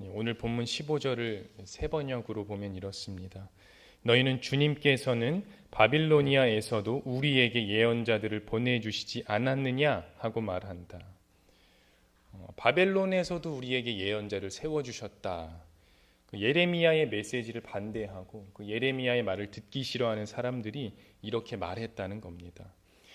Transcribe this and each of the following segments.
오늘 본문 15절을 세 번역으로 보면 이렇습니다. 너희는 주님께서는 바빌로니아에서도 우리에게 예언자들을 보내주시지 않았느냐 하고 말한다. 어, 바벨론에서도 우리에게 예언자를 세워주셨다. 그 예레미야의 메시지를 반대하고 그 예레미야의 말을 듣기 싫어하는 사람들이 이렇게 말했다는 겁니다.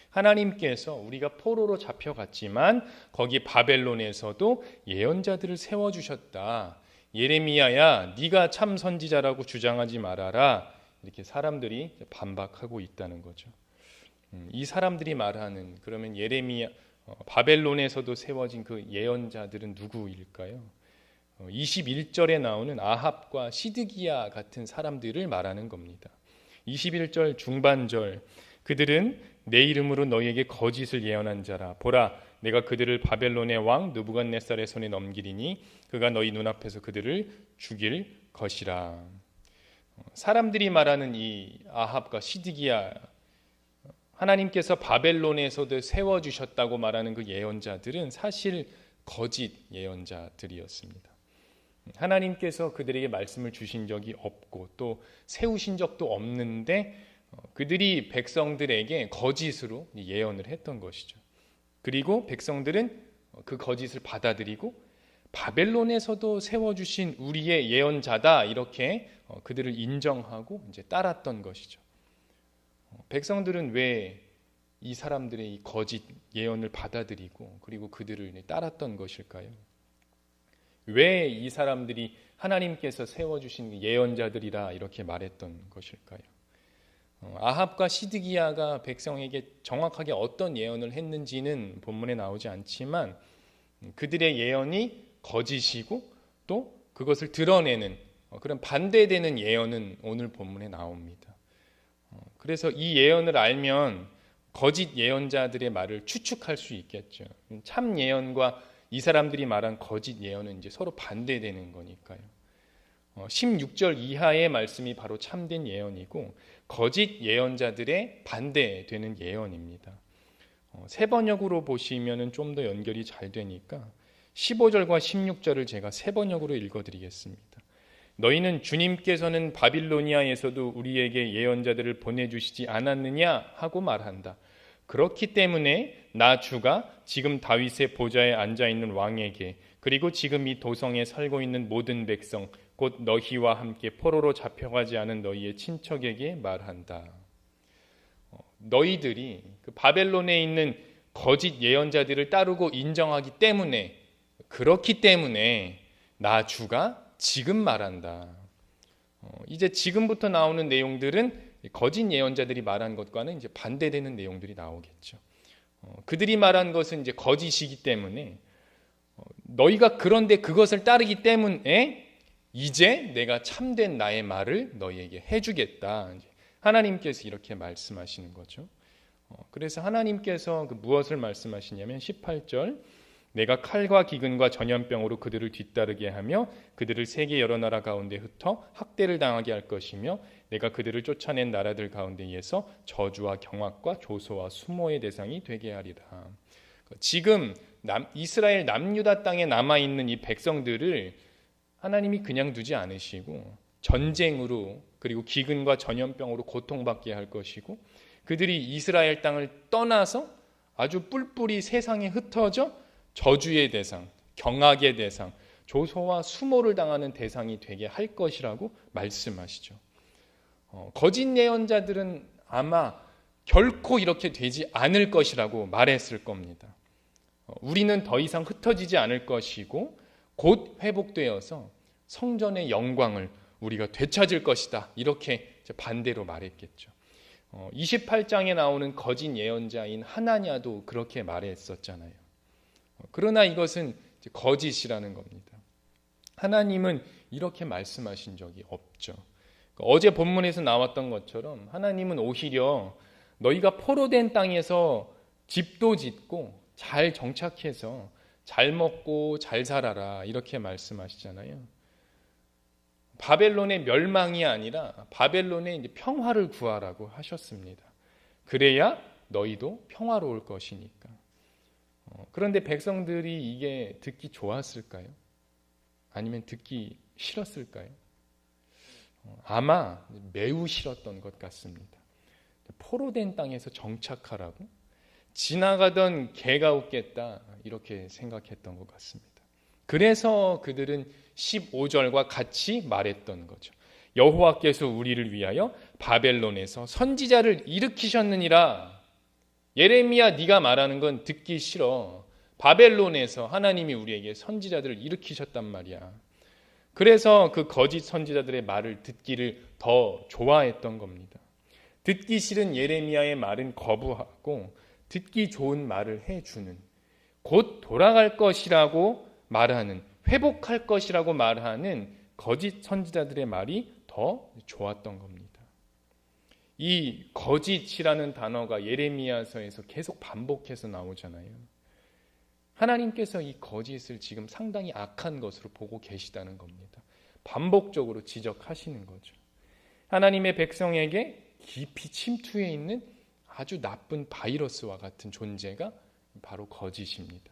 하나님께서 우리가 포로로 잡혀갔지만 거기 바벨론에서도 예언자들을 세워 주셨다. 예레미야야, 네가 참 선지자라고 주장하지 말아라. 이렇게 사람들이 반박하고 있다는 거죠. 음, 이 사람들이 말하는 그러면 예레미야 어, 바벨론에서도 세워진 그 예언자들은 누구일까요? 21절에 어, 나오는 아합과 시드기야 같은 사람들을 말하는 겁니다. 21절 중반절 그들은 내 이름으로 너희에게 거짓을 예언한 자라 보라 내가 그들을 바벨론의 왕 느부갓네살의 손에 넘기리니 그가 너희 눈앞에서 그들을 죽일 것이라. 사람들이 말하는 이 아합과 시드기야 하나님께서 바벨론에서도 세워 주셨다고 말하는 그 예언자들은 사실 거짓 예언자들이었습니다. 하나님께서 그들에게 말씀을 주신 적이 없고 또 세우신 적도 없는데 어, 그들이 백성들에게 거짓으로 예언을 했던 것이죠. 그리고 백성들은 그 거짓을 받아들이고 바벨론에서도 세워주신 우리의 예언자다 이렇게 어, 그들을 인정하고 이제 따랐던 것이죠. 어, 백성들은 왜 이 사람들의 이 거짓 예언을 받아들이고 그리고 그들을 따랐던 것일까요? 왜 이 사람들이 하나님께서 세워주신 예언자들이라 이렇게 말했던 것일까요? 어, 아합과 시드기야가 백성에게 정확하게 어떤 예언을 했는지는 본문에 나오지 않지만 그들의 예언이 거짓이고 또 그것을 드러내는 어, 그런 반대되는 예언은 오늘 본문에 나옵니다. 어, 그래서 이 예언을 알면 거짓 예언자들의 말을 추측할 수 있겠죠. 참 예언과 이 사람들이 말한 거짓 예언은 이제 서로 반대되는 거니까요. 16절 이하의 말씀이 바로 참된 예언이고 거짓 예언자들의 반대되는 예언입니다. 어, 세 번역으로 보시면 좀더 연결이 잘 되니까 15절과 16절을 제가 세 번역으로 읽어 드리겠습니다. 너희는 주님께서는 바빌로니아에서도 우리에게 예언자들을 보내 주시지 않았느냐 하고 말한다. 그렇기 때문에 나 주가 지금 다윗의 보좌에 앉아 있는 왕에게 그리고 지금 이 도성에 살고 있는 모든 백성 곧 너희와 함께 포로로 잡혀가지 않은 너희의 친척에게 말한다. 어, 너희들이 그 바벨론에 있는 거짓 예언자들을 따르고 인정하기 때문에 그렇기 때문에 나 주가 지금 말한다. 어, 이제 지금부터 나오는 내용들은 거짓 예언자들이 말한 것과는 이제 반대되는 내용들이 나오겠죠. 어, 그들이 말한 것은 이제 거짓이기 때문에 너희가 그런데 그것을 따르기 때문에 이제 내가 참된 나의 말을 너희에게 해주겠다. 하나님께서 이렇게 말씀하시는 거죠. 어, 그래서 하나님께서 그 무엇을 말씀하시냐면 18절 내가 칼과 기근과 전염병으로 그들을 뒤따르게 하며 그들을 세계 여러 나라 가운데 흩어 학대를 당하게 할 것이며 내가 그들을 쫓아낸 나라들 가운데에서 저주와 경악과 조소와 수모의 대상이 되게 하리라. 지금 남, 이스라엘 남유다 땅에 남아 있는 이 백성들을 하나님이 그냥 두지 않으시고 전쟁으로 그리고 기근과 전염병으로 고통받게 할 것이고 그들이 이스라엘 땅을 떠나서 아주 뿔뿔이 세상에 흩어져 저주의 대상, 경악의 대상, 조소와 수모를 당하는 대상이 되게 할 것이라고 말씀하시죠. 어, 거짓 예언자들은 아마 결코 이렇게 되지 않을 것이라고 말했을 겁니다. 어, 우리는 더 이상 흩어지지 않을 것이고 곧 회복되어서 성전의 영광을 우리가 되찾을 것이다. 이렇게 반대로 말했겠죠. 28장에 어, 나오는 거짓 예언자인 하나냐도 그렇게 말했었잖아요. 어, 그러나 이것은 거짓이라는 겁니다. 하나님은 이렇게 말씀하신 적이 없죠. 그러니까 어제 본문에서 나왔던 것처럼 하나님은 오히려 너희가 포로된 땅에서 집도 짓고 잘 정착해서 잘 먹고 잘 살아라 이렇게 말씀하시잖아요. 바벨론의 멸망이 아니라 바벨론의 평화를 구하라고 하셨습니다. 그래야 너희도 평화로울 것이니까. 어, 그런데 백성들이 이게 듣기 좋았을까요? 아니면 듣기 싫었을까요? 어, 아마 매우 싫었던 것 같습니다. 포로된 땅에서 정착하라고 지나가던 개가 웃겠다 이렇게 생각했던 것 같습니다. 그래서 그들은 15절과 같이 말했던 거죠. 여호와께서 우리를 위하여 바벨론에서 선지자를 일으키셨느니라. 예레미야 네가 말하는 건 듣기 싫어. 바벨론에서 하나님이 우리에게 선지자들을 일으키셨단 말이야. 그래서 그 거짓 선지자들의 말을 듣기를 더 좋아했던 겁니다. 듣기 싫은 예레미야의 말은 거부하고 듣기 좋은 말을 해주는 곧 돌아갈 것이라고 말하는 회복할 것이라고 말하는 거짓 선지자들의 말이 더 좋았던 겁니다. 이 거짓이라는 단어가 예레미야서에서 계속 반복해서 나오잖아요. 하나님께서 이 거짓을 지금 상당히 악한 것으로 보고 계시다는 겁니다. 반복적으로 지적하시는 거죠. 하나님의 백성에게 깊이 침투해 있는 아주 나쁜 바이러스와 같은 존재가 바로 거짓입니다.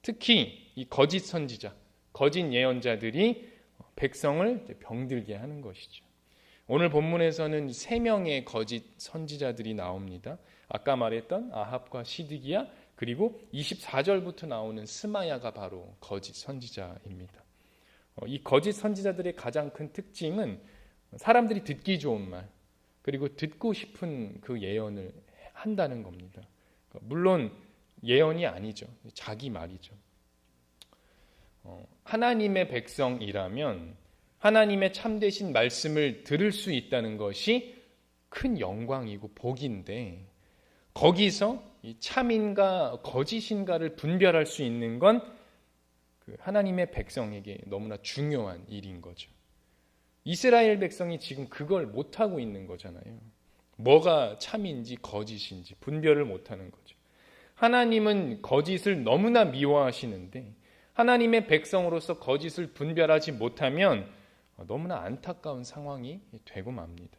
특히 이 거짓 선지자, 거짓 예언자들이 백성을 병들게 하는 것이죠. 오늘 본문에서는 세 명의 거짓 선지자들이 나옵니다. 아까 말했던 아합과 시드기야 그리고 24절부터 나오는 스마야가 바로 거짓 선지자입니다. 어, 이 거짓 선지자들의 가장 큰 특징은 사람들이 듣기 좋은 말 그리고 듣고 싶은 그 예언을 한다는 겁니다. 물론 예언이 아니죠. 자기 말이죠. 어, 하나님의 백성이라면 하나님의 참되신 말씀을 들을 수 있다는 것이 큰 영광이고 복인데 거기서 참인가 거짓인가를 분별할 수 있는 건그 하나님의 백성에게 너무나 중요한 일인 거죠. 이스라엘 백성이 지금 그걸 못하고 있는 거잖아요. 뭐가 참인지 거짓인지 분별을 못하는 거죠. 하나님은 거짓을 너무나 미워하시는데 하나님의 백성으로서 거짓을 분별하지 못하면 너무나 안타까운 상황이 되고 맙니다.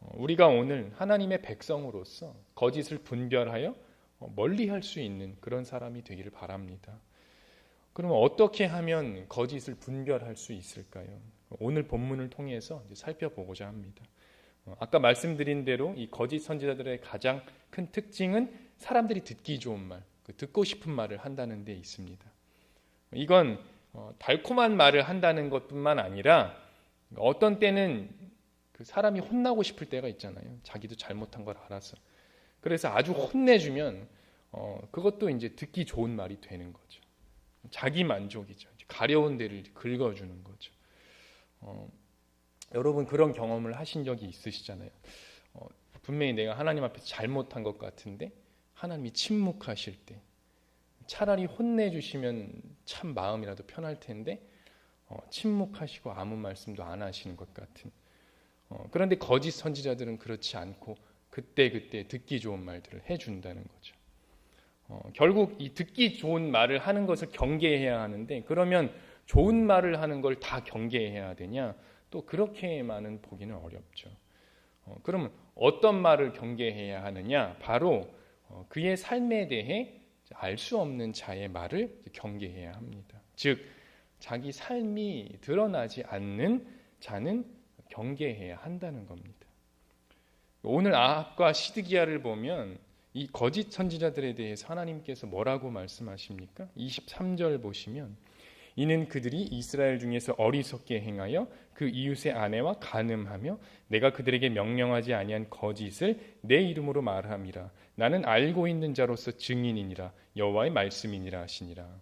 어, 우리가 오늘 하나님의 백성으로서 거짓을 분별하여 멀리 할 수 있는 그런 사람이 되기를 바랍니다. 그러면 어떻게 하면 거짓을 분별할 수 있을까요? 오늘 본문을 통해서 살펴보고자 합니다. 어, 아까 말씀드린 대로 이 거짓 선지자들의 가장 큰 특징은 사람들이 듣기 좋은 말, 그 듣고 싶은 말을 한다는 데 있습니다. 이건 어, 달콤한 말을 한다는 것뿐만 아니라 어떤 때는 그 사람이 혼나고 싶을 때가 있잖아요. 자기도 잘못한 걸 알아서. 그래서 아주 혼내주면 어, 그것도 이제 듣기 좋은 말이 되는 거죠. 자기 만족이죠. 가려운 데를 긁어주는 거죠. 어, 여러분 그런 경험을 하신 적이 있으시잖아요. 어, 분명히 내가 하나님 앞에서 잘못한 것 같은데 하나님이 침묵하실 때 차라리 혼내주시면 참 마음이라도 편할 텐데 어, 침묵하시고 아무 말씀도 안 하시는 것 같은. 어, 그런데 거짓 선지자들은 그렇지 않고 그때 그때 듣기 좋은 말들을 해준다는 거죠. 어, 결국 이 듣기 좋은 말을 하는 것을 경계해야 하는데 그러면 좋은 말을 하는 걸 다 경계해야 되냐? 또 그렇게만은 보기는 어렵죠. 어, 그러면 어떤 말을 경계해야 하느냐? 바로 어, 그의 삶에 대해 알 수 없는 자의 말을 경계해야 합니다. 즉 자기 삶이 드러나지 않는 자는 경계해야 한다는 겁니다. 오늘 아합과 시드기야를 보면 이 거짓 선지자들에 대해서 하나님께서 뭐라고 말씀하십니까? 23절 보시면 이는 그들이 이스라엘 중에서 어리석게 행하여 그 이웃의 아내와 간음하며 내가 그들에게 명령하지 아니한 거짓을 내 이름으로 말함이라 나는 알고 있는 자로서 증인이니라 여호와의 말씀이니라 하시니라.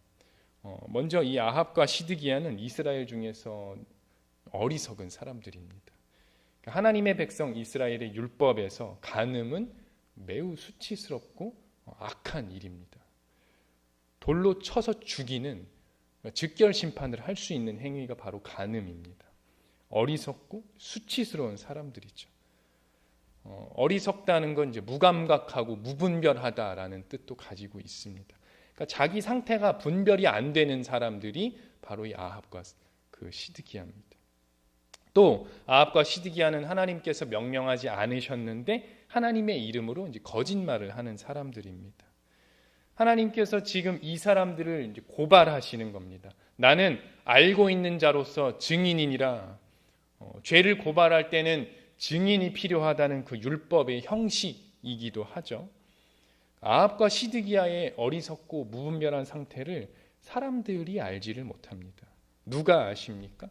어, 먼저 이 아합과 시드기야는 이스라엘 중에서 어리석은 사람들입니다. 그러니까 하나님의 백성 이스라엘의 율법에서 간음은 매우 수치스럽고 악한 일입니다. 돌로 쳐서 죽이는 즉결 심판을 할 수 있는 행위가 바로 간음입니다. 어리석고 수치스러운 사람들이죠. 어, 어리석다는 건 이제 무감각하고 무분별하다라는 뜻도 가지고 있습니다. 그러니까 자기 상태가 분별이 안 되는 사람들이 바로 이 아합과 그 시드기야입니다. 또 아합과 시드기야는 하나님께서 명령하지 않으셨는데 하나님의 이름으로 이제 거짓말을 하는 사람들입니다. 하나님께서 지금 이 사람들을 고발하시는 겁니다. 나는 알고 있는 자로서 증인이니라 어, 죄를 고발할 때는 증인이 필요하다는 그 율법의 형식이기도 하죠. 아합과 시드기야의 어리석고 무분별한 상태를 사람들이 알지를 못합니다. 누가 아십니까?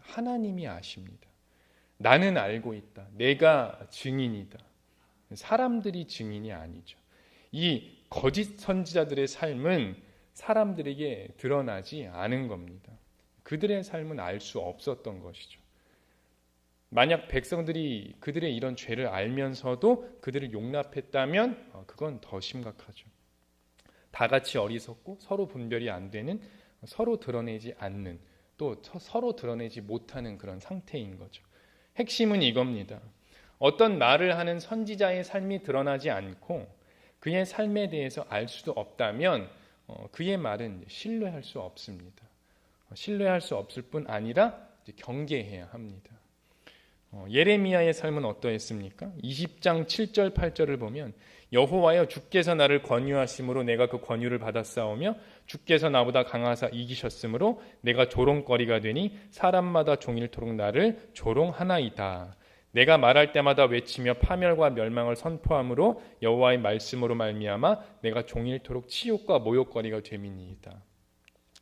하나님이 아십니다. 나는 알고 있다. 내가 증인이다. 사람들이 증인이 아니죠. 이 거짓 선지자들의 삶은 사람들에게 드러나지 않은 겁니다. 그들의 삶은 알 수 없었던 것이죠. 만약 백성들이 그들의 이런 죄를 알면서도 그들을 용납했다면 어, 그건 더 심각하죠. 다 같이 어리석고 서로 분별이 안 되는 서로 드러내지 않는 또 서로 드러내지 못하는 그런 상태인 거죠. 핵심은 이겁니다. 어떤 말을 하는 선지자의 삶이 드러나지 않고 그의 삶에 대해서 알 수도 없다면 어, 그의 말은 신뢰할 수 없습니다. 어, 신뢰할 수 없을 뿐 아니라 경계해야 합니다. 어, 예레미야의 삶은 어떠했습니까? 20장 7절 8절을 보면 여호와여 주께서 나를 권유하심으로 내가 그 권유를 싸우며 주께서 나보다 강하사 이기셨으므로 내가 조롱거리가 되니 사람마다 종일토록 나를 조롱하나이다. 내가 말할 때마다 외치며 파멸과 멸망을 선포함으로 여호와의 말씀으로 말미암아 내가 종일토록 치욕과 모욕거리가 됨이니이다.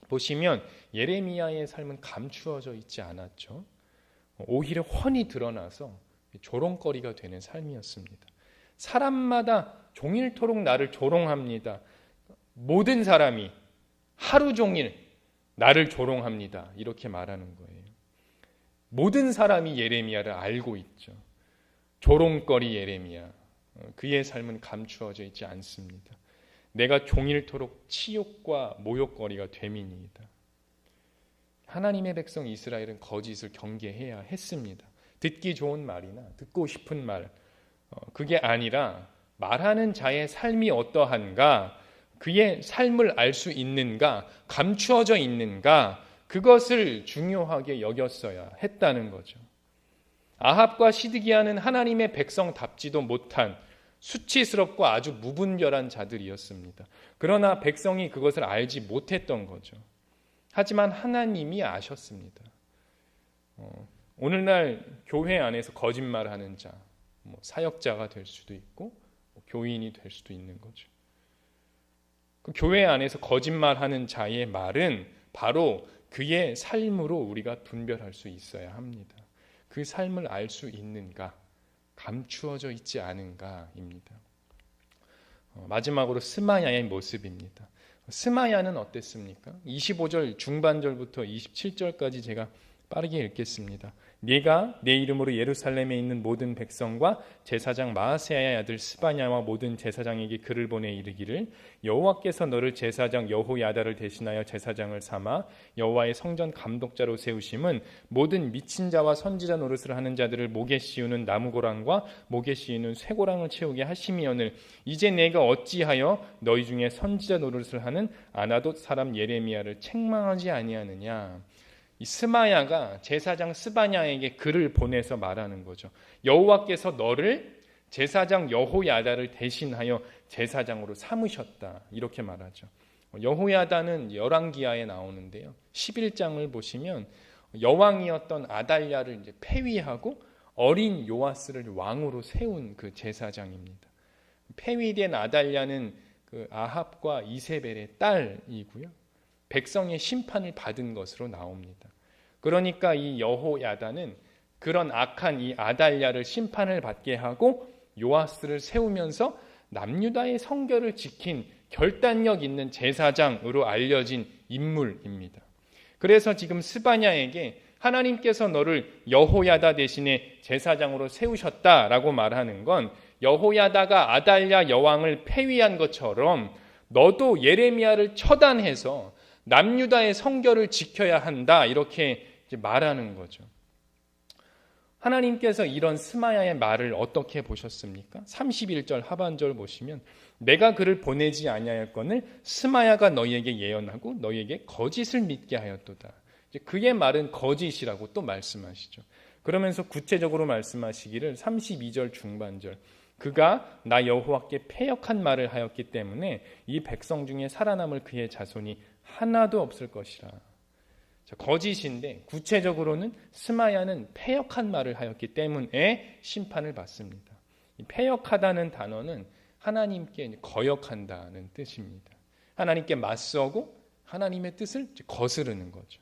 보시면 예레미야의 삶은 감추어져 있지 않았죠. 오히려 훤히 드러나서 조롱거리가 되는 삶이었습니다. 사람마다 종일토록 나를 조롱합니다. 모든 사람이 하루 종일 나를 조롱합니다. 이렇게 말하는 거예요. 모든 사람이 예레미야를 알고 있죠. 조롱거리 예레미야. 그의 삶은 감추어져 있지 않습니다. 내가 종일토록 치욕과 모욕거리가 되민이다. 하나님의 백성 이스라엘은 거짓을 경계해야 했습니다. 듣기 좋은 말이나 듣고 싶은 말, 어, 그게 아니라 말하는 자의 삶이 어떠한가, 그의 삶을 알 수 있는가, 감추어져 있는가, 그것을 중요하게 여겼어야 했다는 거죠. 아합과 시드기야는 하나님의 백성답지도 못한 수치스럽고 아주 무분별한 자들이었습니다. 그러나 백성이 그것을 알지 못했던 거죠. 하지만 하나님이 아셨습니다. 어, 오늘날 교회 안에서 거짓말하는 자, 뭐 사역자가 될 수도 있고 뭐 교인이 될 수도 있는 거죠. 그 교회 안에서 거짓말하는 자의 말은 바로 그의 삶으로 우리가 분별할 수 있어야 합니다. 그 삶을 알 수 있는가, 감추어져 있지 않은가입니다. 어, 마지막으로 스마야의 모습입니다. 스마야는 어땠습니까? 25절 중반절부터 27절까지 제가 빠르게 읽겠습니다. 네가 내 이름으로 예루살렘에 있는 모든 백성과 제사장 마아세야의 아들 스바냐와 모든 제사장에게 글을 보내 이르기를 여호와께서 너를 제사장 여호야다를 대신하여 제사장을 삼아 여호와의 성전 감독자로 세우심은 모든 미친 자와 선지자 노릇을 하는 자들을 목에 씌우는 나무고랑과 목에 씌우는 쇠고랑을 채우게 하심이오늘 이제 내가 어찌하여 너희 중에 선지자 노릇을 하는 아나돗 사람 예레미야를 책망하지 아니하느냐 이 스마야가 제사장 스바냐에게 글을 보내서 말하는 거죠. 여호와께서 너를 제사장 여호야다를 대신하여 제사장으로 삼으셨다. 이렇게 말하죠. 여호야다는 열왕기하에 나오는데요. 11장을 보시면 여왕이었던 아달랴를 이제 폐위하고 어린 요아스를 왕으로 세운 그 제사장입니다. 폐위된 아달랴는 그 아합과 이세벨의 딸이고요. 백성의 심판을 받은 것으로 나옵니다. 그러니까 이 여호야다는 그런 악한 이 아달랴를 심판을 받게 하고 요아스를 세우면서 남유다의 성결을 지킨 결단력 있는 제사장으로 알려진 인물입니다. 그래서 지금 스바냐에게 하나님께서 너를 여호야다 대신에 제사장으로 세우셨다라고 말하는 건 여호야다가 아달랴 여왕을 폐위한 것처럼 너도 예레미야를 처단해서 남유다의 성결을 지켜야 한다 이렇게 말하는 거죠. 하나님께서 이런 스마야의 말을 어떻게 보셨습니까? 31절 하반절 보시면 내가 그를 보내지 아니하였거늘 스마야가 너희에게 예언하고 너희에게 거짓을 믿게 하였도다. 그의 말은 거짓이라고 또 말씀하시죠. 그러면서 구체적으로 말씀하시기를 32절 중반절 그가 나 여호와께 패역한 말을 하였기 때문에 이 백성 중에 살아남을 그의 자손이 하나도 없을 것이라. 자, 거짓인데 구체적으로는 스마야는 패역한 말을 하였기 때문에 심판을 받습니다. 이 패역하다는 단어는 하나님께 거역한다는 뜻입니다. 하나님께 맞서고 하나님의 뜻을 거스르는 거죠.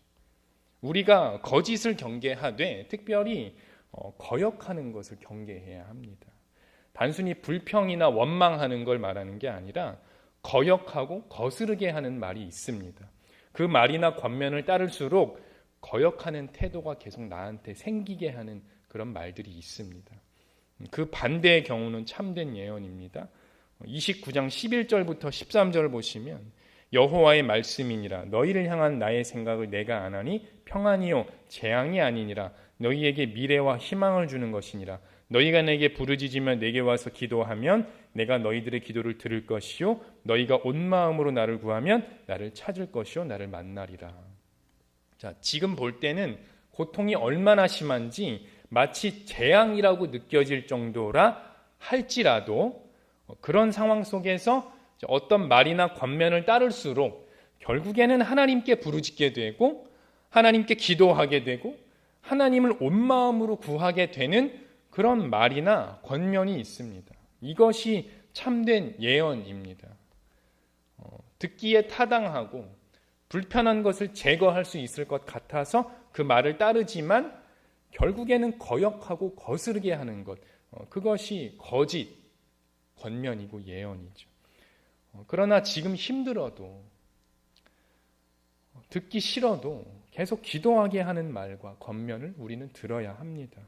우리가 거짓을 경계하되 특별히 어, 거역하는 것을 경계해야 합니다. 단순히 불평이나 원망하는 걸 말하는 게 아니라 거역하고 거스르게 하는 말이 있습니다. 그 말이나 권면을 따를수록 거역하는 태도가 계속 나한테 생기게 하는 그런 말들이 있습니다. 그 반대의 경우는 참된 예언입니다. 29장 11절부터 13절 보시면 여호와의 말씀이니라 너희를 향한 나의 생각을 내가 안하니 평안이요 재앙이 아니니라 너희에게 미래와 희망을 주는 것이니라 너희가 내게 부르짖으면 내게 와서 기도하면 내가 너희들의 기도를 들을 것이요 너희가 온 마음으로 나를 구하면 나를 찾을 것이요 나를 만나리라. 자, 지금 볼 때는 고통이 얼마나 심한지 마치 재앙이라고 느껴질 정도라 할지라도 그런 상황 속에서 어떤 말이나 권면을 따를수록 결국에는 하나님께 부르짖게 되고 하나님께 기도하게 되고 하나님을 온 마음으로 구하게 되는 그런 말이나 권면이 있습니다. 이것이 참된 예언입니다. 어, 듣기에 타당하고 불편한 것을 제거할 수 있을 것 같아서 그 말을 따르지만 결국에는 거역하고 거스르게 하는 것, 어, 그것이 거짓 권면이고 예언이죠. 어, 그러나 지금 힘들어도 듣기 싫어도 계속 기도하게 하는 말과 권면을 우리는 들어야 합니다.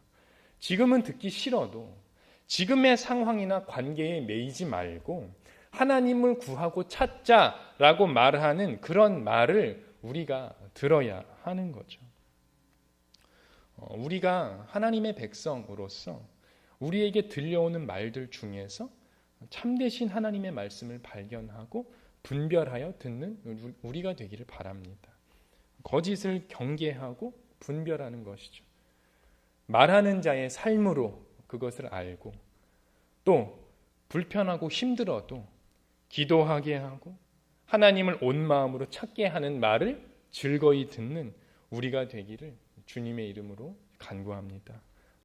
지금은 듣기 싫어도 지금의 상황이나 관계에 매이지 말고 하나님을 구하고 찾자라고 말하는 그런 말을 우리가 들어야 하는 거죠. 어, 우리가 하나님의 백성으로서 우리에게 들려오는 말들 중에서 참되신 하나님의 말씀을 발견하고 분별하여 듣는 우리가 되기를 바랍니다. 거짓을 경계하고 분별하는 것이죠. 말하는 자의 삶으로 그것을 알고 또 불편하고 힘들어도 기도하게 하고 하나님을 온 마음으로 찾게 하는 말을 즐거이 듣는 우리가 되기를 주님의 이름으로 간구합니다.